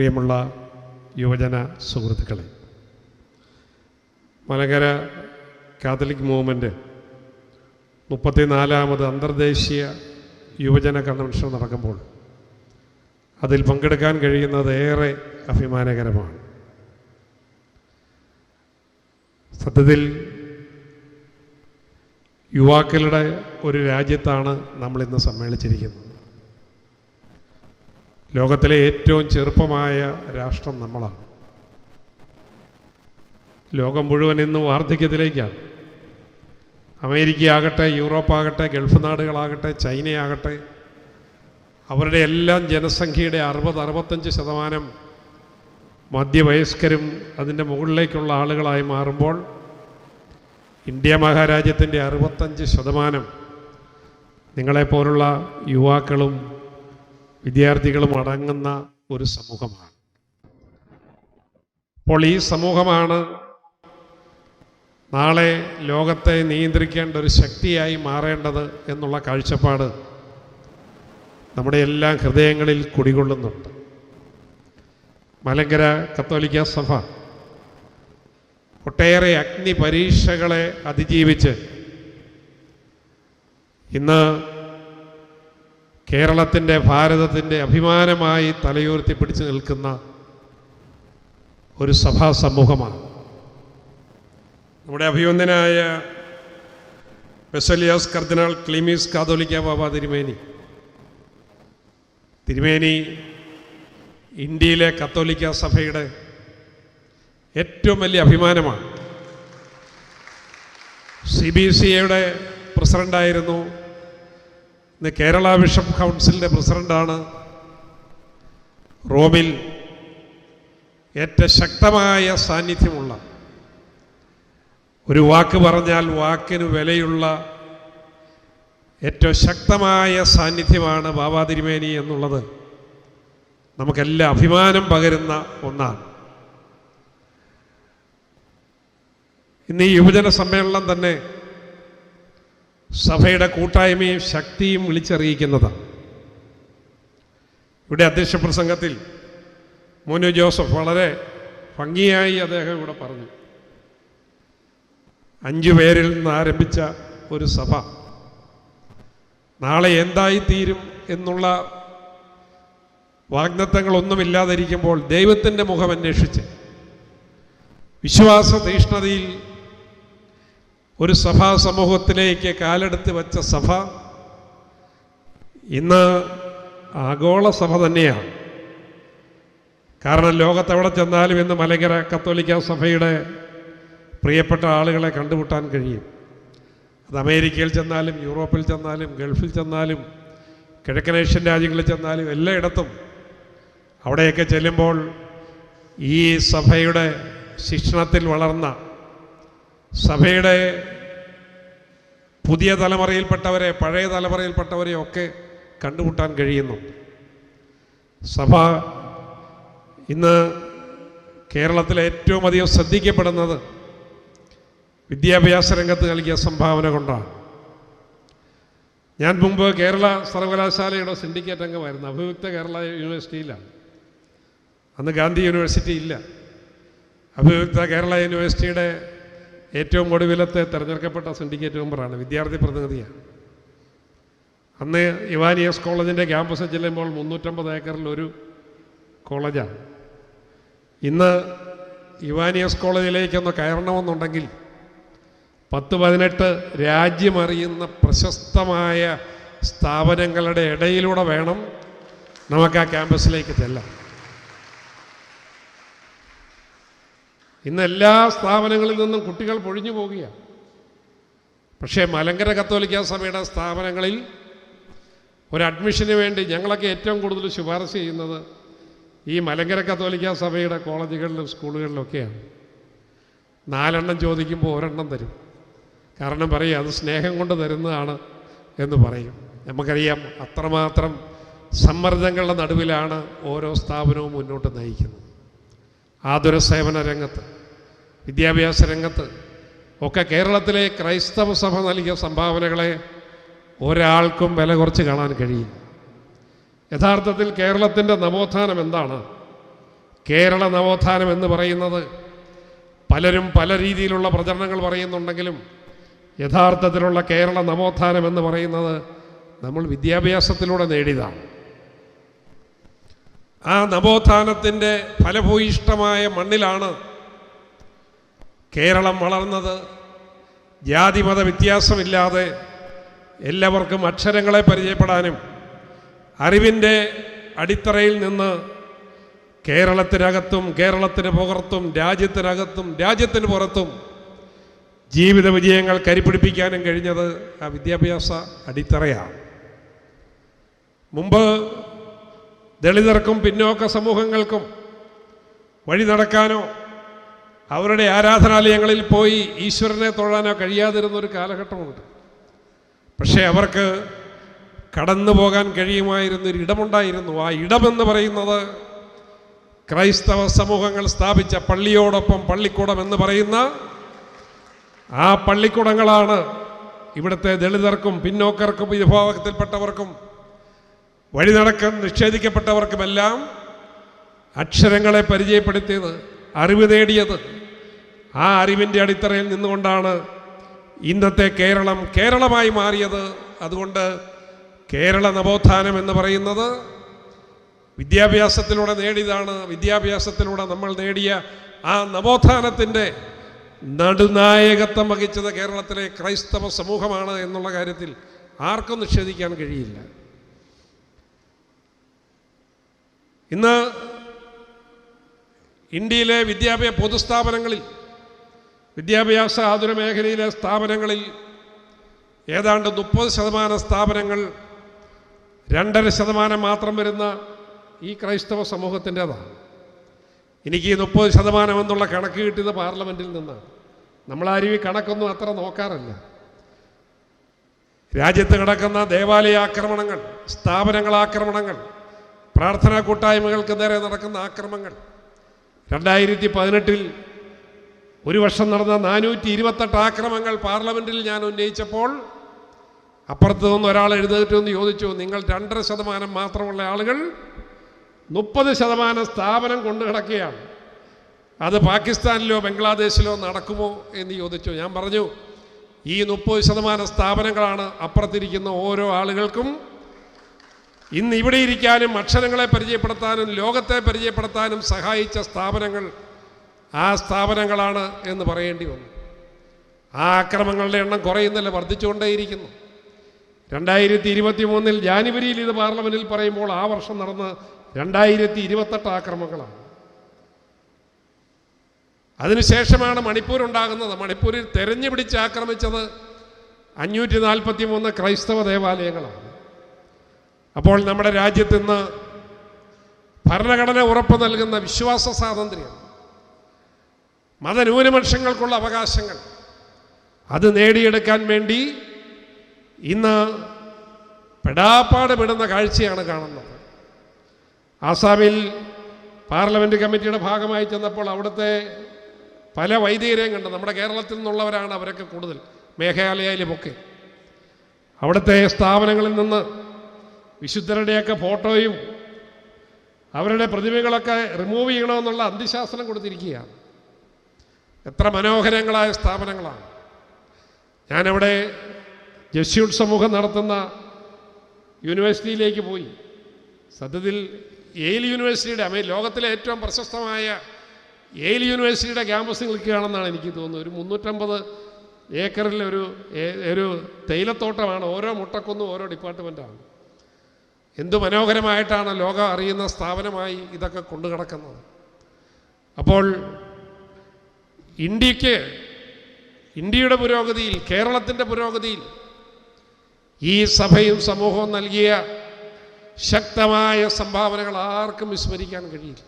പ്രിയമുള്ള യുവജന സുഹൃത്തുക്കളെ മലങ്കര കാത്തലിക് മൂവ്മെന്റ് മുപ്പത്തിനാലാമത് അന്തർദേശീയ യുവജന കൺവെൻഷൻ നടക്കുമ്പോൾ അതിൽ പങ്കെടുക്കാൻ കഴിയുന്നത് ഏറെ അഭിമാനകരമാണ്. സത്യത്തിൽ യുവാക്കളുടെ ഒരു രാജ്യത്താണ് നമ്മളിന്ന് സമ്മേളിച്ചിരിക്കുന്നത്. ലോകത്തിലെ ഏറ്റവും ചെറുപ്പമായ രാഷ്ട്രം നമ്മളാണ്. ലോകം മുഴുവൻ ഇന്ന് വാർദ്ധക്യത്തിലേക്കാണ്. അമേരിക്ക ആകട്ടെ യൂറോപ്പ് ആകട്ടെ ഗൾഫ് നാടുകളാകട്ടെ ചൈനയാകട്ടെ അവരുടെ എല്ലാം ജനസംഖ്യയുടെ അറുപത് അറുപത്തഞ്ച് ശതമാനം മധ്യവയസ്കരും അതിന്റെ മുകളിലേക്കുള്ള ആളുകളായി മാറുമ്പോൾ ഇന്ത്യ മഹാരാജ്യത്തിന്റെ അറുപത്തഞ്ച് ശതമാനം നിങ്ങളെപ്പോലുള്ള യുവാക്കളും വിദ്യാർത്ഥികളും അടങ്ങുന്ന ഒരു സമൂഹമാണ്. അപ്പോൾ ഈ സമൂഹമാണ് നാളെ ലോകത്തെ നിയന്ത്രിക്കേണ്ട ഒരു ശക്തിയായി മാറേണ്ടത് എന്നുള്ള കാഴ്ചപ്പാട് നമ്മുടെ എല്ലാ ഹൃദയങ്ങളിൽ കുടികൊള്ളുന്നുണ്ട്. മലങ്കര കത്തോലിക്ക സഭ ഒട്ടേറെ അഗ്നി പരീക്ഷകളെ അതിജീവിച്ച് ഇന്ന് കേരളത്തിന്റെ ഭാരതത്തിന്റെ അഭിമാനമായി തലയുയർത്തി പിടിച്ചു നിൽക്കുന്ന ഒരു സഭാ സമൂഹമാണ്. നമ്മുടെ അഭിവന്ദനായ ബെസലിയാസ് കർദിനാൾ ക്ലീമീസ് കാതോലിക്ക ബാബ തിരുമേനി. തിരുമേനി ഇന്ത്യയിലെ കത്തോലിക്ക സഭയുടെ ഏറ്റവും വലിയ അഭിമാനമാണ്. സി ബി സി എയുടെ പ്രസിഡന്റായിരുന്നു ഇന്ന് കേരള ബിഷപ്പ് കൗൺസിലിന്റെ പ്രസിഡന്റാണ് റോമിൽ ഏറ്റവും ശക്തമായ സാന്നിധ്യമുള്ള ഒരു വാക്ക് പറഞ്ഞാൽ വാക്കിന് വിലയുള്ള ഏറ്റവും ശക്തമായ സാന്നിധ്യമാണ് ബാബാ തിരുമേനി എന്നുള്ളത് നമുക്കെല്ലാം അഭിമാനം പകരുന്ന ഒന്നാണ്. ഇന്ന് ഈ യുവജന സമ്മേളനം തന്നെ സഭയുടെ കൂട്ടായ്മയും ശക്തിയും വിളിച്ചറിയിക്കുന്നതാണ്. ഇവിടെ അധ്യക്ഷ പ്രസംഗത്തിൽ മോനു ജോസഫ് വളരെ ഭംഗിയായി അദ്ദേഹം ഇവിടെ പറഞ്ഞു. അഞ്ചു പേരിൽ നിന്ന് ആരംഭിച്ച ഒരു സഭ. നാളെ എന്തായിത്തീരും എന്നുള്ള വാഗ്ദത്തങ്ങളൊന്നുമില്ലാതിരിക്കുമ്പോൾ ദൈവത്തിന്റെ മുഖം അന്വേഷിച്ച് വിശ്വാസ തീഷ്ണതയിൽ ഒരു സഭാ സമൂഹത്തിലേക്ക് കാലെടുത്ത് വച്ച സഭ ഇന്ന് ആഗോള സഭ തന്നെയാണ്. കാരണം ലോകത്തെവിടെ ചെന്നാലും ഇന്ന് മലങ്കര കത്തോലിക്ക സഭയുടെ പ്രിയപ്പെട്ട ആളുകളെ കണ്ടുമുട്ടാൻ കഴിയും. അത് അമേരിക്കയിൽ ചെന്നാലും യൂറോപ്പിൽ ചെന്നാലും ഗൾഫിൽ ചെന്നാലും കിഴക്കൻ ഏഷ്യൻ രാജ്യങ്ങളിൽ ചെന്നാലും എല്ലായിടത്തും അവിടെയൊക്കെ ചെല്ലുമ്പോൾ ഈ സഭയുടെ ശിക്ഷണത്തിൽ വളർന്ന സഭയുടെ പുതിയ തലമുറയിൽപ്പെട്ടവരെ പഴയ തലമുറയിൽപ്പെട്ടവരെ ഒക്കെ കണ്ടുമുട്ടാൻ കഴിയുന്നു. സഭ ഇന്ന് കേരളത്തിലെ ഏറ്റവും അധികം ശ്രദ്ധിക്കപ്പെടുന്നത് വിദ്യാഭ്യാസ രംഗത്ത് നൽകിയ സംഭാവന കൊണ്ടാണ്. ഞാൻ മുമ്പ് കേരള സർവകലാശാലയുടെ സിൻഡിക്കേറ്റ് അംഗമായിരുന്നു. അഭിവ്യക്ത കേരള യൂണിവേഴ്സിറ്റിയിലാണ്. അന്ന് ഗാന്ധി യൂണിവേഴ്സിറ്റി ഇല്ല. അഭിവ്യക്ത കേരള യൂണിവേഴ്സിറ്റിയുടെ ഏറ്റവും ഒടുവിലത്തെ തിരഞ്ഞെടുക്കപ്പെട്ട സിൻഡിക്കേറ്റ് മെമ്പറാണ് വിദ്യാർത്ഥി പ്രതിനിധിയാണ്. അന്ന് ഇവാനിയസ് കോളേജിന്റെ ക്യാമ്പസ് ചെല്ലുമ്പോൾ മുന്നൂറ്റമ്പത് ഏക്കറിൽ ഒരു കോളേജാണ്. ഇന്ന് ഇവാനിയസ് കോളേജിലേക്കൊന്ന് കയറണമെന്നുണ്ടെങ്കിൽ പത്ത് പതിനെട്ട് രാജ്യമറിയുന്ന പ്രശസ്തമായ സ്ഥാപനങ്ങളുടെ ഇടയിലൂടെ വേണം നമുക്ക് ആ ക്യാമ്പസിലേക്ക് ചെല്ലാം ഇന്ന് എല്ലാ സ്ഥാപനങ്ങളിൽ നിന്നും കുട്ടികൾ പൊഴിഞ്ഞു പോവുകയാണ്. പക്ഷേ മലങ്കര കത്തോലിക്ക സഭയുടെ സ്ഥാപനങ്ങളിൽ ഒരു അഡ്മിഷന് വേണ്ടി ഞങ്ങളൊക്കെ ഏറ്റവും കൂടുതൽ ശുപാർശ ചെയ്യുന്നത് ഈ മലങ്കര കത്തോലിക്ക സഭയുടെ കോളേജുകളിലും സ്കൂളുകളിലൊക്കെയാണ് നാലെണ്ണം ചോദിക്കുമ്പോൾ ഒരെണ്ണം തരും. കാരണം പറയും അത് സ്നേഹം കൊണ്ട് തരുന്നതാണ് എന്ന് പറയും. നമുക്കറിയാം അത്രമാത്രം സമ്മർദ്ദങ്ങളുടെ നടുവിലാണ് ഓരോ സ്ഥാപനവും മുന്നോട്ട് നയിക്കുന്നത്. ആതുര സേവന രംഗത്ത് വിദ്യാഭ്യാസ രംഗത്ത് ഒക്കെ കേരളത്തിലെ ക്രൈസ്തവ സഭ നൽകിയ സംഭാവനകളെ ഒരാൾക്കും വില കുറച്ച് കാണാൻ കഴിയും യഥാർത്ഥത്തിൽ കേരളത്തിന്റെ നവോത്ഥാനം എന്താണ്? കേരള നവോത്ഥാനം എന്ന് പറയുന്നത് പലരും പല രീതിയിലുള്ള പ്രചരണങ്ങൾ പറയുന്നുണ്ടെങ്കിലും യഥാർത്ഥത്തിലുള്ള കേരള നവോത്ഥാനം എന്ന് പറയുന്നത് നമ്മൾ വിദ്യാഭ്യാസത്തിലൂടെ നേടിയതാണ്. ആ നവോത്ഥാനത്തിന്റെ ഫലഭൂയിഷ്ടമായ മണ്ണിലാണ് കേരളം വളർന്നത്. ജാതിമത വ്യത്യാസമില്ലാതെ എല്ലാവർക്കും അക്ഷരങ്ങളെ പരിചയപ്പെടാനും അറിവിന്റെ അടിത്തറയിൽ നിന്ന് കേരളത്തിനകത്തും കേരളത്തിന് പുറത്തും രാജ്യത്തിനകത്തും രാജ്യത്തിന് പുറത്തും ജീവിത വിജയങ്ങൾ കരിപ്പിടിപ്പിക്കാനും കഴിഞ്ഞത് ആ വിദ്യാഭ്യാസ അടിത്തറയാണ്. മുമ്പ് ദളിതർക്കും പിന്നോക്ക സമൂഹങ്ങൾക്കും വഴി നടക്കാനോ അവരുടെ ആരാധനാലയങ്ങളിൽ പോയി ഈശ്വരനെ തൊഴാനോ കഴിയാതിരുന്ന ഒരു കാലഘട്ടമുണ്ട്. പക്ഷേ അവർക്ക് കടന്നു പോകാൻ കഴിയുമായിരുന്നൊരു ഇടമുണ്ടായിരുന്നു. ആ ഇടമെന്ന് പറയുന്നത് ക്രൈസ്തവ സമൂഹങ്ങൾ സ്ഥാപിച്ച പള്ളിയോടൊപ്പം പള്ളിക്കൂടം എന്ന് പറയുന്ന ആ പള്ളിക്കൂടങ്ങളാണ് ഇവിടുത്തെ ദളിതർക്കും പിന്നോക്കർക്കും വിഭാഗത്തിൽപ്പെട്ടവർക്കും വഴി നടക്കാൻ നിഷേധിക്കപ്പെട്ടവർക്കുമെല്ലാം അക്ഷരങ്ങളെ പരിചയപ്പെടുത്തിയത് അറിവ് നേടിയത്. ആ അറിവിന്റെ അടിത്തറയിൽ നിന്നുകൊണ്ടാണ് ഇന്നത്തെ കേരളം കേരളമായി മാറിയത്. അതുകൊണ്ട് കേരള നവോത്ഥാനം എന്ന് പറയുന്നത് വിദ്യാഭ്യാസത്തിലൂടെ നേടിയതാണ്. വിദ്യാഭ്യാസത്തിലൂടെ നമ്മൾ നേടിയ ആ നവോത്ഥാനത്തിന്റെ നടുനായകത്വം വഹിച്ചത് കേരളത്തിലെ ക്രൈസ്തവ സമൂഹമാണ് എന്നുള്ള കാര്യത്തിൽ ആർക്കും നിഷേധിക്കാൻ കഴിയില്ല. ഇന്ന് ഇന്ത്യയിലെ വിദ്യാഭ്യാസ പൊതുസ്ഥാപനങ്ങളിൽ വിദ്യാഭ്യാസ ആതുര മേഖലയിലെ സ്ഥാപനങ്ങളിൽ ഏതാണ്ട് മുപ്പത് ശതമാനം സ്ഥാപനങ്ങൾ രണ്ടര ശതമാനം മാത്രം വരുന്ന ഈ ക്രൈസ്തവ സമൂഹത്തിന്റെതാണ്. എനിക്ക് ഈ മുപ്പത് ശതമാനം എന്നുള്ള കണക്ക് കിട്ടിയത് പാർലമെന്റിൽ നിന്നാണ്. നമ്മളാരും ഈ കണക്കൊന്നും അത്ര നോക്കാറില്ല. രാജ്യത്ത് കിടക്കുന്ന ദേവാലയ ആക്രമണങ്ങൾ സ്ഥാപനങ്ങൾ ആക്രമണങ്ങൾ പ്രാർത്ഥനാ കൂട്ടായ്മകൾക്ക് നേരെ നടക്കുന്ന ആക്രമങ്ങൾ. രണ്ടായിരത്തി പതിനെട്ടിൽ ഒരു വർഷം നടന്ന നാനൂറ്റി ഇരുപത്തെട്ട് ആക്രമങ്ങൾ പാർലമെന്റിൽ ഞാൻ ഉന്നയിച്ചപ്പോൾ അപ്പുറത്ത് നിന്ന് ഒരാൾ എഴുന്നേറ്റ് എന്ന് ചോദിച്ചു നിങ്ങൾ രണ്ടര ശതമാനം മാത്രമുള്ള ആളുകൾ മുപ്പത് ശതമാനം സ്ഥാപനം കൊണ്ടു കിടക്കുകയാണ് അത് പാകിസ്ഥാനിലോ ബംഗ്ലാദേശിലോ നടക്കുമോ? എന്ന് ചോദിച്ചു. ഞാൻ പറഞ്ഞു ഈ മുപ്പത് ശതമാനം സ്ഥാപനങ്ങളാണ് അപ്പുറത്തിരിക്കുന്ന ഓരോ ആളുകൾക്കും ഇന്ന് ഇവിടെ ഇരിക്കാനും അക്ഷരങ്ങളെ പരിചയപ്പെടുത്താനും ലോകത്തെ പരിചയപ്പെടുത്താനും സഹായിച്ച സ്ഥാപനങ്ങൾ ആ സ്ഥാപനങ്ങളാണ് എന്ന് പറയേണ്ടി വന്നു. ആ ആക്രമങ്ങളുടെ എണ്ണം കുറയുന്നില്ല വർദ്ധിച്ചുകൊണ്ടേയിരിക്കുന്നു. രണ്ടായിരത്തി ഇരുപത്തി മൂന്നിൽ ജാനുവരിയിൽ ഇത് പാർലമെന്റിൽ പറയുമ്പോൾ ആ വർഷം നടന്ന രണ്ടായിരത്തി ഇരുപത്തെട്ട് ആക്രമങ്ങളാണ്. അതിനുശേഷമാണ് മണിപ്പൂർ ഉണ്ടാകുന്നത്. മണിപ്പൂരിൽ തെരഞ്ഞു പിടിച്ച് ആക്രമിച്ചത് അഞ്ഞൂറ്റി നാൽപ്പത്തി മൂന്ന് ക്രൈസ്തവ ദേവാലയങ്ങളാണ്. അപ്പോൾ നമ്മുടെ രാജ്യത്ത് ഇന്ന് ഭരണഘടന ഉറപ്പ് നൽകുന്ന വിശ്വാസ സ്വാതന്ത്ര്യം മതന്യൂനപക്ഷങ്ങൾക്കുള്ള അവകാശങ്ങൾ അത് നേടിയെടുക്കാൻ വേണ്ടി ഇന്ന് പെടാപ്പാട് പെടുന്ന കാഴ്ചയാണ് കാണുന്നത്. ആസാമിൽ പാർലമെന്റ് കമ്മിറ്റിയുടെ ഭാഗമായി ചെന്നപ്പോൾ അവിടുത്തെ പല വൈദികരെയും കണ്ട് നമ്മുടെ കേരളത്തിൽ നിന്നുള്ളവരാണ് അവരൊക്കെ കൂടുതൽ മേഘാലയയിലുമൊക്കെ. അവിടുത്തെ സ്ഥാപനങ്ങളിൽ നിന്ന് വിശുദ്ധരുടെയൊക്കെ ഫോട്ടോയും അവരുടെ പ്രതിമകളൊക്കെ റിമൂവ് ചെയ്യണമെന്നുള്ള അന്തിശാസനം കൊടുത്തിരിക്കുകയാണ്. എത്ര മനോഹരങ്ങളായ സ്ഥാപനങ്ങളാണ്. ഞാനവിടെ ജസ്യൂട്ട് സമൂഹം നടത്തുന്ന യൂണിവേഴ്സിറ്റിയിലേക്ക് പോയി. സത്യത്തിൽ എയിൽ യൂണിവേഴ്സിറ്റിയുടെ അമേ ലോകത്തിലെ ഏറ്റവും പ്രശസ്തമായ എയിൽ യൂണിവേഴ്സിറ്റിയുടെ ക്യാമ്പസ് നിൽക്കുകയാണെന്നാണ് എനിക്ക് തോന്നുന്നത്. ഒരു മുന്നൂറ്റമ്പത് ഏക്കറിൽ ഒരു ഒരു തേയിലത്തോട്ടമാണ് ഓരോ മുട്ടക്കൊന്നും ഓരോ ഡിപ്പാർട്ട്മെന്റാണ് എന്തു മനോഹരമായിട്ടാണ് ലോകം അറിയുന്ന സ്ഥാപനമായി ഇതൊക്കെ കൊണ്ടു കിടക്കുന്നത് അപ്പോൾ ഇന്ത്യയ്ക്ക് ഇന്ത്യയുടെ പുരോഗതിയിൽ കേരളത്തിന്റെ പുരോഗതിയിൽ ഈ സഭയും സമൂഹവും നൽകിയ ശക്തമായ സംഭാവനകൾ ആർക്കും വിസ്മരിക്കാൻ കഴിയില്ല.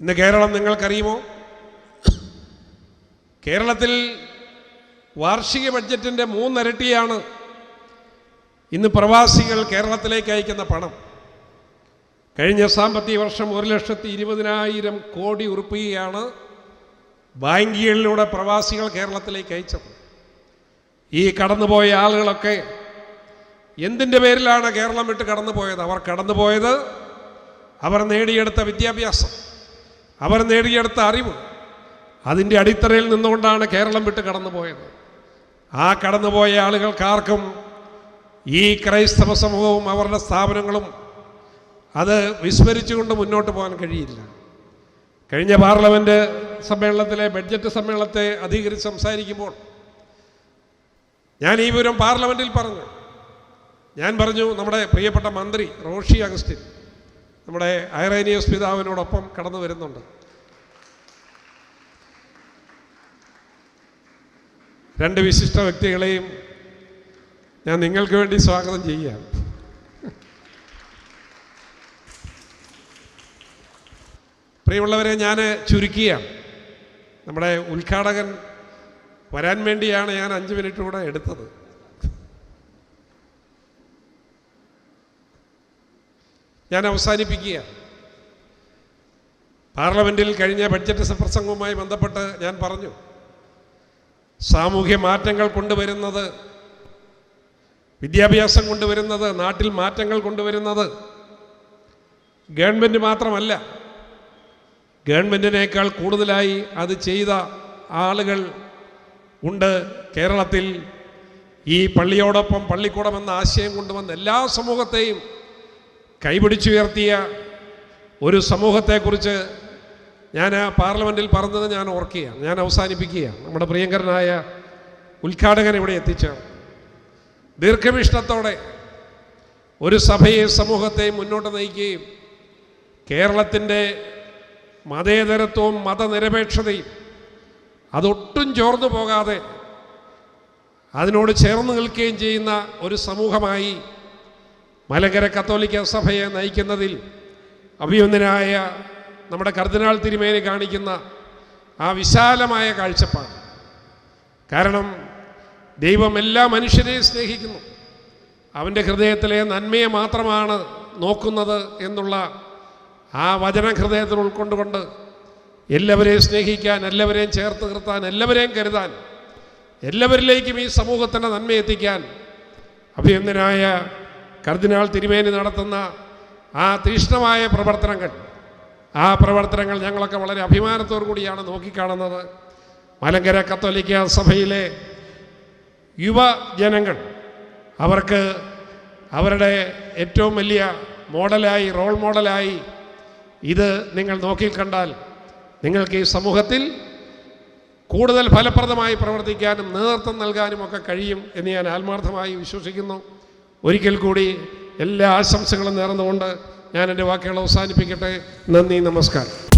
ഇന്ന് കേരളം നിങ്ങൾക്കറിയുമോ? കേരളത്തിൽ വാർഷിക ബഡ്ജറ്റിന്റെ മൂന്നിരട്ടിയാണ് ഇന്ന് പ്രവാസികൾ കേരളത്തിലേക്ക് അയക്കുന്ന പണം. കഴിഞ്ഞ സാമ്പത്തിക വർഷം ഒരു ലക്ഷത്തി ഇരുപതിനായിരം കോടി ഉറുപ്പികയാണ് ബാങ്കുകളിലൂടെ പ്രവാസികൾ കേരളത്തിലേക്ക് അയച്ചത്. ഈ കടന്നുപോയ ആളുകളൊക്കെ എന്തിന്റെ പേരിലാണ് കേരളം വിട്ട് കടന്നുപോയത്? അവർ കടന്നുപോയത് അവർ നേടിയെടുത്ത വിദ്യാഭ്യാസം അവർ നേടിയെടുത്ത അറിവ് അതിന്റെ അടിത്തറയിൽ നിന്നുകൊണ്ടാണ് കേരളം വിട്ട് കടന്നുപോയത്. ആ കടന്നുപോയ ആളുകൾക്കാർക്കും ഈ ക്രൈസ്തവ സമൂഹവും അവരുടെ സ്ഥാപനങ്ങളും അത് വിസ്മരിച്ചുകൊണ്ട് മുന്നോട്ട് പോകാൻ കഴിയില്ല. കഴിഞ്ഞ പാർലമെന്റ് സമ്മേളനത്തിലെ ബഡ്ജറ്റ് സമ്മേളനത്തെ അധികരിച്ച് സംസാരിക്കുമ്പോൾ ഞാൻ ഈ വിവരം പാർലമെന്റിൽ പറഞ്ഞു. ഞാൻ പറഞ്ഞു നമ്മുടെ പ്രിയപ്പെട്ട മന്ത്രി റോഷി അഗസ്റ്റിൻ നമ്മുടെ ഐറേനിയസ് പിതാവിനോടൊപ്പം കടന്നു വരുന്നുണ്ട്. രണ്ട് വിശിഷ്ട വ്യക്തികളെയും ഞാൻ നിങ്ങൾക്ക് വേണ്ടി സ്വാഗതം ചെയ്യാം പ്രിയമുള്ളവരെ ഞാൻ ചുരുക്കിയാണ് നമ്മുടെ ഉദ്ഘാടകൻ വരാൻ വേണ്ടിയാണ് ഞാൻ അഞ്ച് മിനിറ്റ് കൂടെ എടുത്തത്. ഞാൻ അവസാനിപ്പിക്കുക പാർലമെന്റിൽ കഴിഞ്ഞ ബഡ്ജറ്റ് പ്രസംഗവുമായി ബന്ധപ്പെട്ട് ഞാൻ പറഞ്ഞു സാമൂഹ്യ മാറ്റങ്ങൾ കൊണ്ടുവരുന്നത് വിദ്യാഭ്യാസം കൊണ്ടുവരുന്നത് നാട്ടിൽ മാറ്റങ്ങൾ കൊണ്ടുവരുന്നത് ഗവൺമെന്റ് മാത്രമല്ല. ഗവൺമെന്റിനേക്കാൾ കൂടുതലായി അത് ചെയ്ത ആളുകൾ ഉണ്ട് കേരളത്തിൽ. ഈ പള്ളിയോടൊപ്പം പള്ളിക്കൂടം എന്ന ആശയം കൊണ്ടുവന്ന എല്ലാ സമൂഹത്തെയും കൈപിടിച്ചുയർത്തിയ ഒരു സമൂഹത്തെക്കുറിച്ച് ഞാൻ പാർലമെന്റിൽ പറഞ്ഞത് ഞാൻ ഓർക്കുകയാണ് ഞാൻ അവസാനിപ്പിക്കുകയാണ്. നമ്മുടെ പ്രിയങ്കരനായ ഉദ്ഘാടകൻ ഇവിടെ എത്തിച്ചേർന്നു. ദീർഘവീക്ഷണത്തോടെ ഒരു സഭയെ സമൂഹത്തെ മുന്നോട്ട് നയിക്കുകയും കേരളത്തിന്റെ മതേതരത്വവും മതനിരപേക്ഷതയും അതൊട്ടും ചോർന്നു പോകാതെ അതിനോട് ചേർന്ന് നിൽക്കുകയും ചെയ്യുന്ന ഒരു സമൂഹമായി മലങ്കര കത്തോലിക്ക സഭയെ നയിക്കുന്നതിൽ അഭിയുന്നനായ നമ്മുടെ കർദിനാൾ തിരുമേനി കാണിക്കുന്ന ആ വിശാലമായ കാഴ്ചപ്പാട്. കാരണം ദൈവം എല്ലാ മനുഷ്യരെയും സ്നേഹിക്കുന്നു. അവന്റെ ഹൃദയത്തിലെ നന്മയെ മാത്രമാണ് നോക്കുന്നത് എന്നുള്ള ആ വചന ഹൃദയത്തിൽ ഉൾക്കൊണ്ടുകൊണ്ട് എല്ലാവരെയും സ്നേഹിക്കാൻ എല്ലാവരെയും ചേർത്ത് നിർത്താൻ എല്ലാവരെയും കരുതാൻ എല്ലാവരിലേക്കും ഈ സമൂഹത്തിന്റെ നന്മ എത്തിക്കാൻ അഭിനന്ദനായ കർദിനാൾ തിരുമേനി നടത്തുന്ന ആ തീഷ്ണമായ പ്രവർത്തനങ്ങൾ. ആ പ്രവർത്തനങ്ങൾ ഞങ്ങളൊക്കെ വളരെ അഭിമാനത്തോടു കൂടിയാണ് നോക്കിക്കാണുന്നത്. മലങ്കര കത്തോലിക്ക സഭയിലെ യുവജനങ്ങൾ. അവർക്ക് അവരുടെ ഏറ്റവും വലിയ മോഡലായി റോൾ മോഡലായി ഇത് നിങ്ങൾ നോക്കിക്കണ്ടാൽ നിങ്ങൾക്ക് ഈ സമൂഹത്തിൽ കൂടുതൽ ഫലപ്രദമായി പ്രവർത്തിക്കാനും നേതൃത്വം നൽകാനും ഒക്കെ കഴിയും എന്ന് ഞാൻ ആത്മാർത്ഥമായി വിശ്വസിക്കുന്നു. ഒരിക്കൽ കൂടി എല്ലാ ആശംസകളും നേർന്നുകൊണ്ട് ഞാൻ എന്റെ വാക്കുകൾ അവസാനിപ്പിക്കട്ടെ. നന്ദി നമസ്കാരം.